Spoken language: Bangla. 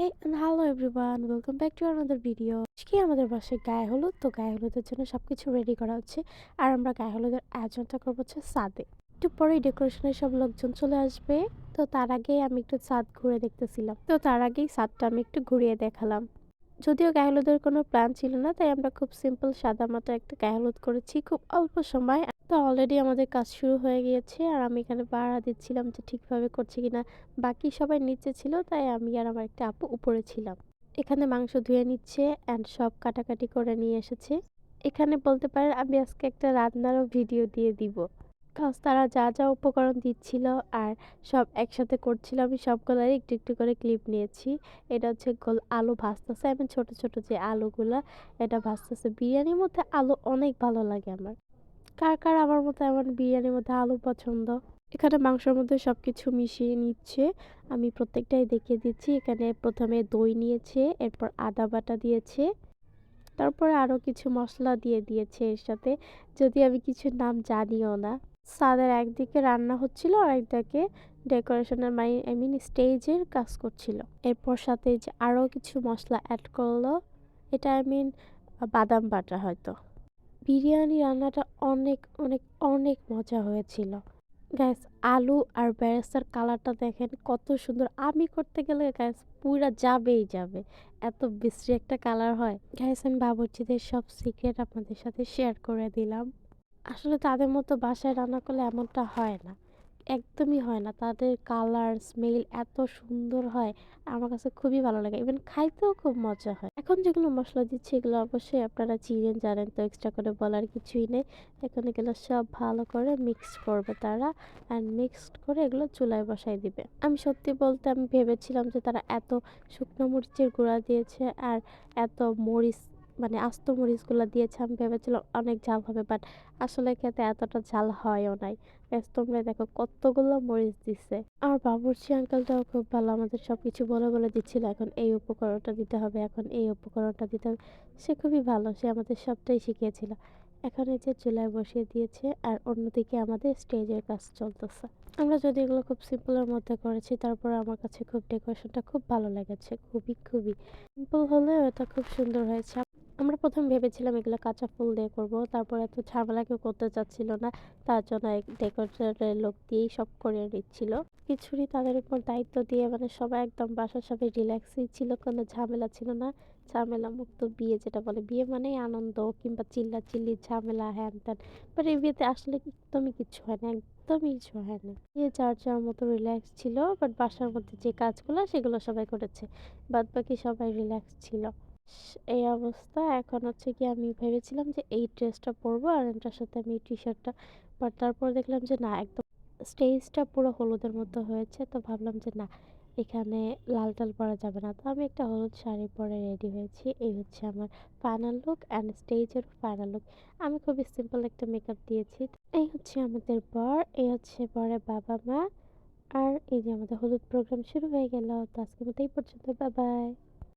And hello everyone, welcome back to another video. আজকে আমাদের বাসায় গায়ে হলুদ তো গায়ে হলুদের জন্য সবকিছু রেডি করা হচ্ছে। আর আমরা গায়ে হলুদের আয়োজনটা করব হচ্ছে সাদে একটু পরেই ডেকোরেশনের সব লোকজন চলে আসবে। তো তার আগে আমি একটু ছাদ ঘুরে দেখতেছিলাম। তো তার আগেই ছাদটা আমি একটু ঘুরিয়ে দেখালাম। যদিও গায়ে কোনো প্ল্যান ছিল না, তাই আমরা খুব সিম্পল সাদা মাটা একটা গায়ে করেছি খুব অল্প সময়। তো অলরেডি আমাদের কাজ শুরু হয়ে গিয়েছে আর আমি এখানে বাড়া দিচ্ছিলাম যে ঠিকভাবে করছি কিনা। বাকি সবাই নিচে ছিল, তাই আমি আর আমার একটা আপু উপরে ছিলাম। এখানে মাংস ধুয়ে নিচ্ছে অ্যান্ড সব কাটাকাটি করে নিয়ে এসেছে। এখানে বলতে পারেন আমি আজকে একটা রান্নারও ভিডিও দিয়ে দিব। কাজ তারা যা যা উপকরণ দিচ্ছিল আর সব একসাথে করছিল, আমি সবগুলোরই একটু একটু করে ক্লিপ নিয়েছি। এটা হচ্ছে গোল আলু ভাজতেছে আমি ছোট ছোট যে আলুগুলা, এটা ভাজতেছে। বিরিয়ানির মধ্যে আলু অনেক ভালো লাগে আমার। কার কার আমার মতো এমন বিরিয়ানির মধ্যে আলু পছন্দ? এখানে মাংসের মধ্যে সব কিছু মিশিয়ে নিচ্ছে। আমি প্রত্যেকটাই দেখিয়ে দিচ্ছি। এখানে প্রথমে দই নিয়েছে, এরপর আদা বাটা দিয়েছে, তারপরে আরও কিছু মশলা দিয়ে দিয়েছে এর সাথে। যদি আমি কিছু নাম জানিও না। সাদের একদিকে রান্না হচ্ছিল আর একদিকে ডেকোরেশনের মাই আই মিন স্টেজের কাজ করছিল। এরপর সাথে যে আরও কিছু মশলা অ্যাড করল, এটা আই মিন বাদাম বাটা হয়তো। বিরিয়ানি রান্নাটা অনেক অনেক অনেক মজা হয়েছিল। গ্যাস আলু আর বেরেস্তার কালারটা দেখেন কত সুন্দর। আমি করতে গেলে গ্যাস পুরা যাবেই যাবে। এত বিশ্রী একটা কালার হয়। গ্যাস আমি বাবুর্চিদের সব সিক্রেট আপনাদের সাথে শেয়ার করে দিলাম। আসলে তাদের মতো বাসায় রান্না করলে এমনটা হয় না। একদমই হয় না। তাদের কালার স্মেল এত সুন্দর হয়। আমার কাছে খুবই ভালো লাগে। ইভেন খাইতেও খুব মজা হয়। এখন যেগুলো মশলা দিচ্ছি, এগুলো অবশ্যই আপনারা চিনেন, জানেন, তো এক্সট্রা করে বলার কিছুই নেই। এখন এগুলো সব ভালো করে মিক্স করবে তারা অ্যান্ড মিক্সড করে এগুলো চুলায় বসাই দিবে। আমি সত্যি বলতে আমি ভেবেছিলাম যে তারা এত শুকনো মরিচের গুঁড়া দিয়েছে আর এত মরিচ মানে আস্ত মরিচগুলো দিয়েছে, আমি ভেবেছিলাম অনেক ঝাল হবে বাট আসলে খেতে এতটা ঝাল হয়ও নাই। ব্যাস তোমরা দেখো কতগুলো মরিচ দিচ্ছে আমার বাবুর্চি আঙ্কেলটাও খুব ভালো, আমাদের সব কিছু বলে বলে দিচ্ছিল, এখন এই উপকরণটা দিতে হবে, এখন এই উপকরণটা দিতে হবে। সে খুবই ভালো, সে আমাদের সবটাই শিখিয়েছিল। এখন এই যে চুলায় বসিয়ে দিয়েছে, আর অন্যদিকে আমাদের স্টেজের কাজ চলতেছে। আমরা যদি এগুলো খুব সিম্পলের মধ্যে করেছি, তারপর আমার কাছে খুব ডেকোরেশনটা খুব ভালো লেগেছে, খুবই খুবই। সিম্পল হলেও এটা খুব সুন্দর হয়েছে। আমরা প্রথম ভেবেছিলাম এগুলো কাঁচা ফুল দিয়ে করব, তারপর এত ঝামেলা কেউ করতে চাচ্ছিল না, তার জন্য ডেকোরেটরের লোক দিয়েই সব করে নিচ্ছিল। কিছুরই তাদের উপর দায়িত্ব দিয়ে মানে সবাই একদম বাসার সবাই রিল্যাক্সই ছিল, কোনো ঝামেলা ছিল না। ঝামেলা মুক্ত বিয়ে যেটা বলে, বিয়ে মানেই আনন্দ কিংবা চিল্লা চিল্লি ঝামেলা, হ্যান ত্যান। বাট এই বিয়েতে আসলে একদমই কিছু হয় না, একদমই কিছু হয় না। বিয়ে যার যার মতো রিল্যাক্স ছিল বাট বাসার মধ্যে যে কাজগুলো, সেগুলো সবাই করেছে বাদ বাকি সবাই রিল্যাক্স ছিল। এই অবস্থা। এখন হচ্ছে কি আমি ভেবেছিলাম যে এই ড্রেসটা পরবো আর এটার সাথে আমি এই টি শার্টটা বাট তারপর দেখলাম যে না, একদম স্টেজটা পুরো হলুদের মতো হয়েছে। তো ভাবলাম যে না, এখানে লাল টাল পরা যাবে না। তো আমি একটা হলুদ শাড়ি পরে রেডি হয়েছি। এই হচ্ছে আমার ফাইনাল লুক অ্যান্ড স্টেজের ফাইনাল লুক আমি খুবই সিম্পল একটা মেকআপ দিয়েছি। এই হচ্ছে আমাদের বর এই হচ্ছে বরের বাবা মা। আর এই যে আমাদের হলুদ প্রোগ্রাম শুরু হয়ে গেল। তো আজকের মতো এই পর্যন্ত। Bye bye